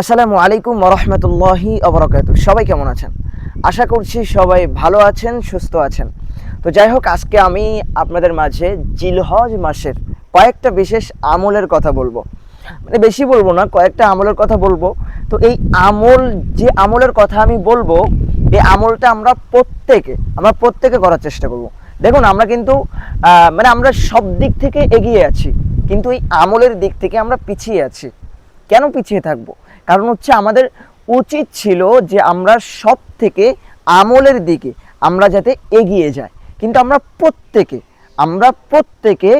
আসসালামু আলাইকুম ওরহমতুল্লাহি অবরকাত সবাই কেমন আছেন? আশা করছি সবাই ভালো আছেন, সুস্থ আছেন। তো যাই হোক, আজকে আমি আপনাদের মাঝে জিলহজ মাসের কয়েকটা বিশেষ আমলের কথা বলব। মানে বেশি বলব না, কয়েকটা আমলের কথা বলব। তো এই আমল, যে আমলের কথা আমি বলব, এই আমলটা আমরা প্রত্যেকে আমরা প্রত্যেকে করার চেষ্টা করব। দেখুন, আমরা কিন্তু মানে আমরা সব দিক থেকে এগিয়ে আছি, কিন্তু এই আমলের দিক থেকে আমরা পিছিয়ে আছি। কেন পিছিয়ে থাকব? কারণ হচ্ছে আমাদের উচিত ছিল যে আমরা সব থেকে আমলের দিকে আমরা যাতে এগিয়ে যাই। কিন্তু আমরা প্রত্যেকে আমরা প্রত্যেকে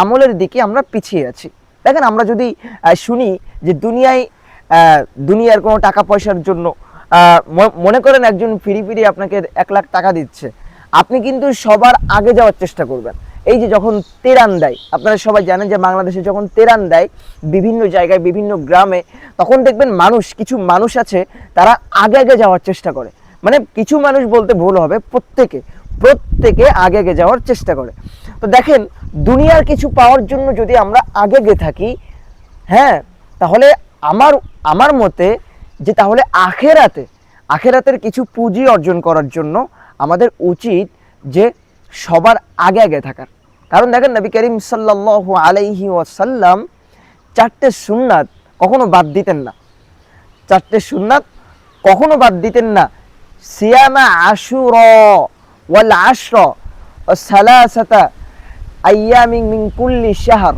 আমলের দিকে আমরা পিছিয়ে আছি। দেখেন আমরা যদি শুনি যে দুনিয়ায় দুনিয়ার কোনো টাকা পয়সার জন্য মনে করেন একজন ফিরি ফিরি আপনাকে এক লাখ টাকা দিচ্ছে। আপনি কিন্তু সবার আগে যাওয়ার চেষ্টা করবেন। এই যে যখন তেরান দেয়, আপনারা সবাই জানেন যে বাংলাদেশে যখন তেরান দেয়, বিভিন্ন জায়গায়, বিভিন্ন গ্রামে, তখন দেখবেন মানুষ, কিছু মানুষ আছে, তারা আগে আগে যাওয়ার চেষ্টা করে। মানে কিছু মানুষ বলতে ভুল হবে, প্রত্যেকে প্রত্যেকে আগে আগে যাওয়ার চেষ্টা করে। তো দেখেন, দুনিয়ার কিছু পাওয়ার জন্য যদি আমরা আগে আগে থাকি হ্যাঁ তাহলে আমার আমার মতে যে তাহলে আখেরাতে, আখেরাতের কিছু পুঁজি অর্জন করার জন্য আমাদের উচিত যে সবার আগে আগে থাকার। কারণ দেখেন নবী করিম সাল্লাল্লাহু আলাইহি ওয়াসাল্লাম চারটে সুন্নাত কখনো বাদ দিতেন না। চারটে সুন্নাত কখনো বাদ দিতেন না। সিয়ামা আশুর ওয়াল আশ্র সালাসাতা আইয়ামিন মিন কুল্লি শাহর।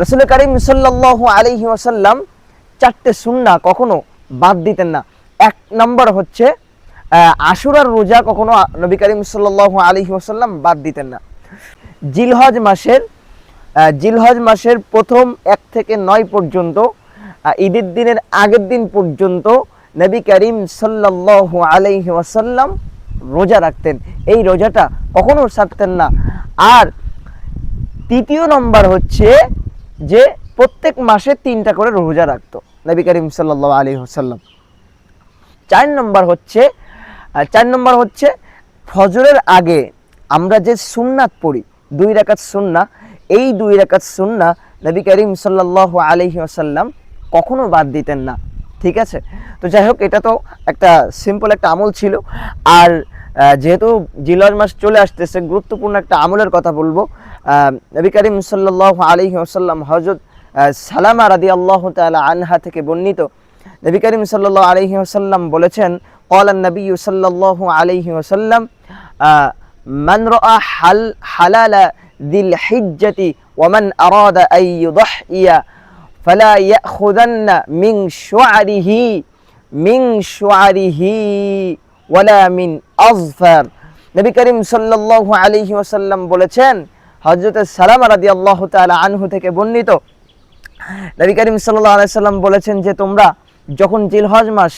রসুল করিম সাল্লাল্লাহু আলাইহি ওয়াসাল্লাম চারটে সুন্না কখনো বাদ দিতেন না। এক নম্বর হচ্ছে আশুরার রোজা কখনো নবী করিম সাল্লাল্লাহু আলাইহি ওয়াসাল্লাম বাদ দিতেন না। জিলহজ মাসের জিলহজ মাসের প্রথম এক থেকে নয় পর্যন্ত ঈদের দিনের আগের দিন পর্যন্ত নবী করিম সাল্লাল্লাহু আলাইহি ওয়াসাল্লাম রোজা রাখতেন। এই রোজাটা কখনো ছাড়তেন না। আর তৃতীয় নম্বর হচ্ছে যে প্রত্যেক মাসে তিনটা করে রোজা রাখতো নবী করিম সাল্লাল্লাহু আলাইহি ওয়াসাল্লাম। চার নম্বর হচ্ছে চার নম্বর হচ্ছে ফজরের আগে আমরা যে সুন্নাত পড়ি, দুই রাকাত সুন্না এই দুই রাকাত সুন্না নবী করিম সাল্লাহ আলহি আসাল্লাম কখনো বাদ দিতেন না, ঠিক আছে? তো যাই হোক, এটা তো একটা সিম্পল একটা আমল ছিল। আর যেহেতু জিলার মাস চলে আসতেছে, গুরুত্বপূর্ণ একটা আমলের কথা বলব। নবী করিম সাল্লাহ আলহি আসাল্লাম হজরত সালামা রাদি আল্লাহ তালা আনহা থেকে বর্ণিত। নবী করিম সাল্লাহ আলহি আসাল্লাম বলেছেন কলান নবী সাল্লাহ আলহি আসাল্লাম من رأى حل حلال ذي الحجة ومن أراد أن يضحي فلا يأخذن من شعره من شعره ولا من أظفر নবী করিম সাল্লাল্লাহু আলাইহি ওয়াসাল্লাম বলেছেন হযরত সালামা রাদিয়াল্লাহু তাআলা আনহু থেকে বর্ণিত নবী করিম সাল্লাল্লাহু আলাইহি সাল্লাম বলেছেন যে তোমরা যখন জিলহজ মাস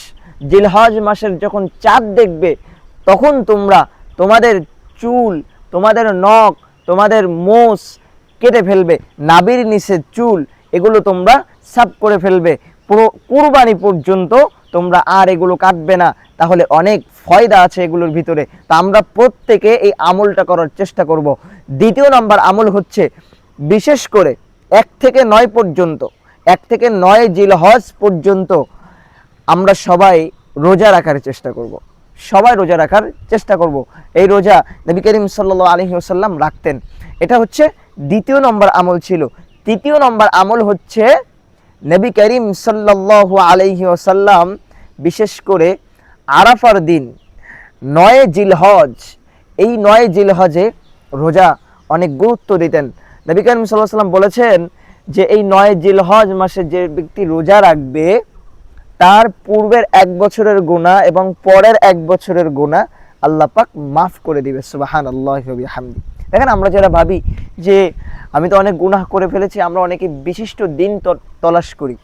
জিলহজ মাসের যখন চাঁদ দেখবে তখন তোমরা তোমাদের চুল, তোমাদের নখ, তোমাদের মোষ কেটে ফেলবে। নাবির নিচে চুল, এগুলো তোমরা সাফ করে ফেলবে। পুরো কুরবানি পর্যন্ত তোমরা আর এগুলো কাটবে না। তাহলে অনেক ফয়দা আছে এগুলোর ভিতরে। তা আমরা প্রত্যেকে এই আমলটা করার চেষ্টা করব। দ্বিতীয় নাম্বার আমল হচ্ছে, বিশেষ করে এক থেকে নয় পর্যন্ত, এক থেকে নয় জিলহজ পর্যন্ত আমরা সবাই রোজা রাখার চেষ্টা করব। সবাই রোজা রাখার চেষ্টা করব। এই রোজা নবী করিম সাল্লা আলহি রাখতেন। এটা হচ্ছে দ্বিতীয় নম্বর আমল ছিল। তৃতীয় নম্বর আমল হচ্ছে নবী করিম আলাইহি ওসাল্লাম বিশেষ করে আরাফার দিন, নয় জিলহজ। এই নয় জিলহজে রোজা অনেক গুরুত্ব দিতেন। নবী করিম সাল্লাহ সাল্লাম বলেছেন যে এই নয় জিলহজ মাসে যে ব্যক্তি রোজা রাখবে তার পূর্বের এক বছরের গুণা এবং পরের এক বছরের গুণা আল্লাহ পাক মাফ করে দিবে সুবাহান আল্লাহ দেখেন আমরা যারা ভাবি যে আমি তো অনেক গুনাহ করে ফেলেছি, আমরা অনেকে বিশিষ্ট দিন তলাশ করি।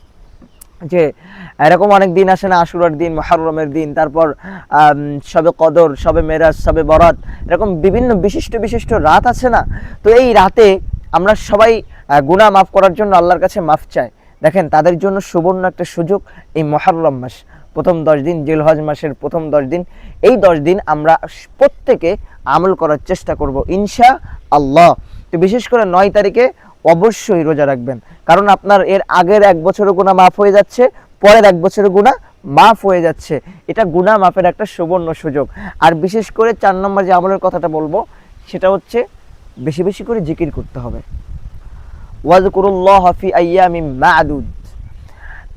যে এরকম অনেক দিন আসে না, আশুরার দিন মহারমের দিন, তারপর সবে কদর, সবে মেরাজ, সবে বরাত, এরকম বিভিন্ন বিশিষ্ট বিশিষ্ট রাত আছে না? তো এই রাতে আমরা সবাই গুণা মাফ করার জন্য আল্লাহর কাছে মাফ চাই। দেখেন, তাদের জন্য সুবর্ণ একটা সুযোগ এই মহারম মাস। প্রথম দশ দিন, জিলহজ মাসের প্রথম দশ দিন। এই দশ দিন আমরা প্রত্যেকে আমল করার চেষ্টা করব ইনশা আল্লাহ তো বিশেষ করে নয় তারিখে অবশ্যই রোজা রাখবেন। কারণ আপনার এর আগের এক বছরও গুণা মাফ হয়ে যাচ্ছে, পরের এক বছরের গুণা মাফ হয়ে যাচ্ছে। এটা গুণা মাফের একটা সুবর্ণ সুযোগ। আর বিশেষ করে চার নম্বর যে আমলের কথাটা বলব, সেটা হচ্ছে বেশি বেশি করে জিকির করতে হবে। ওয়াজকুরুল্লাহ ফি আইয়ামিন মা'দুদ।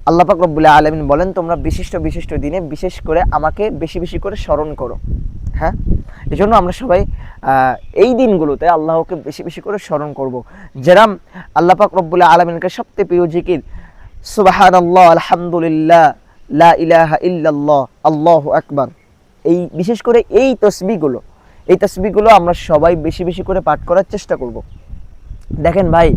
আল্লাহ পাক রব্বুল আলামিন বলেন, তোমরা বিশিষ্ট বিশিষ্ট দিনে বিশেষ করে আমাকে বেশি বেশি করে স্মরণ করো। হ্যাঁ? এই জন্য আমরা সবাই এই দিনগুলোতে আল্লাহকে বেশি বেশি করে স্মরণ করব। যেরাম আল্লাহ পাক রব্বুল আলমিনকে সবচেয়ে প্রিয় জিকির সুবাহান আল্লাহ আলহামদুলিল্লাহ, লা ইলাহা ইল্লাল্লাহ, আল্লাহু আকবার। এই, বিশেষ করে এই তসবিগুলো এই তসবিগুলো আমরা সবাই বেশি বেশি করে পাঠ করার চেষ্টা করব। দেখেন ভাই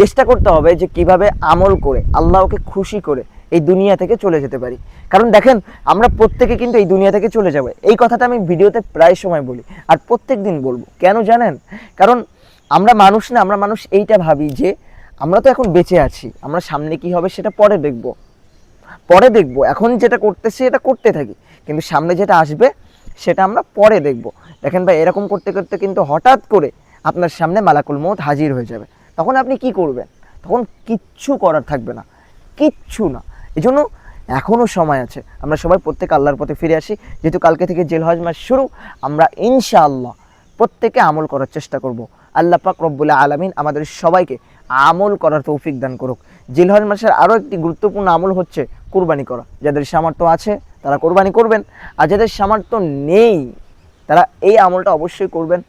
চেষ্টা করতে হবে যে কীভাবে আমল করে, আল্লাহকে খুশি করে এই দুনিয়া থেকে চলে যেতে পারি। কারণ দেখেন, আমরা প্রত্যেকে কিন্তু এই দুনিয়া থেকে চলে যাবে। এই কথাটা আমি ভিডিওতে প্রায় সময় বলি, আর প্রত্যেক দিন বলব। কেন জানেন? কারণ আমরা মানুষ না, আমরা মানুষ এইটা ভাবি যে আমরা তো এখন বেঁচে আছি, আমরা সামনে কি হবে সেটা পরে দেখব। পরে দেখব, এখন যেটা করতেছি এটা করতে থাকি, কিন্তু সামনে যেটা আসবে সেটা আমরা পরে দেখব। দেখেন ভাই, এরকম করতে করতে কিন্তু হঠাৎ করে আপনার সামনে মালাকুল মত হাজির হয়ে যাবে। তখন আপনি কি করবেন? তখন কিচ্ছু করার থাকবে না। কিচ্ছু না। এই জন্য এখনও সময় আছে। আমরা সবাই প্রত্যেক আল্লাহর পথে ফিরে আসি। যেহেতু কালকে থেকে জেল হজ মাস শুরু, আমরা ইনশাআল্লাহ প্রত্যেকে আমল করার চেষ্টা করব। আল্লাহ পাক রব্বুল্লাহ আলমিন আমাদের সবাইকে আমল করার তৌফিক দান করুক। জিলহজ মাসের আরও একটি গুরুত্বপূর্ণ আমল হচ্ছে কুরবানি করা। যাদের সামর্থ্য আছে, তারা কোরবানি করবেন। আর যাদের সামর্থ্য নেই, তারা এই আমলটা অবশ্যই করবেন।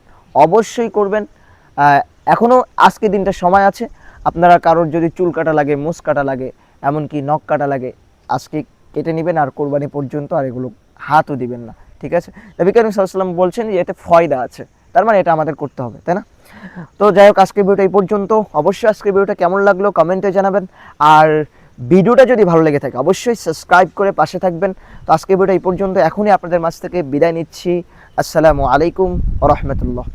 অবশ্যই করবেন। এখনও আজকে দিনটা সময় আছে। আপনারা কারোর যদি চুল কাটা লাগে, মুস কাটা লাগে, এমনকি নখ কাটা লাগে, আজকে কেটে নেবেন আর কোরবানি পর্যন্ত আর এগুলো হাতও দিবেন না। ঠিক আছে? নবী করিম সাল্লাম বলছেন যে, এতে ফয়দা আছে। তার মানে এটা আমাদের করতে হবে, তাই না? তো যাই হোক, আজকের ভিডিওটা এই পর্যন্ত। অবশ্যই আজকের ভিডিওটা কেমন লাগল কমেন্টে জানাবেন। আর ভিডিওটা যদি ভালো লেগে থাকে, অবশ্যই সাবস্ক্রাইব করে পাশে থাকবেন। তো আজকের ভিডিওটা এই পর্যন্ত। এখনই আপনাদের মাঝ থেকে বিদায় নিচ্ছি। আসসালামু আলাইকুম রহমতুল্লাহ।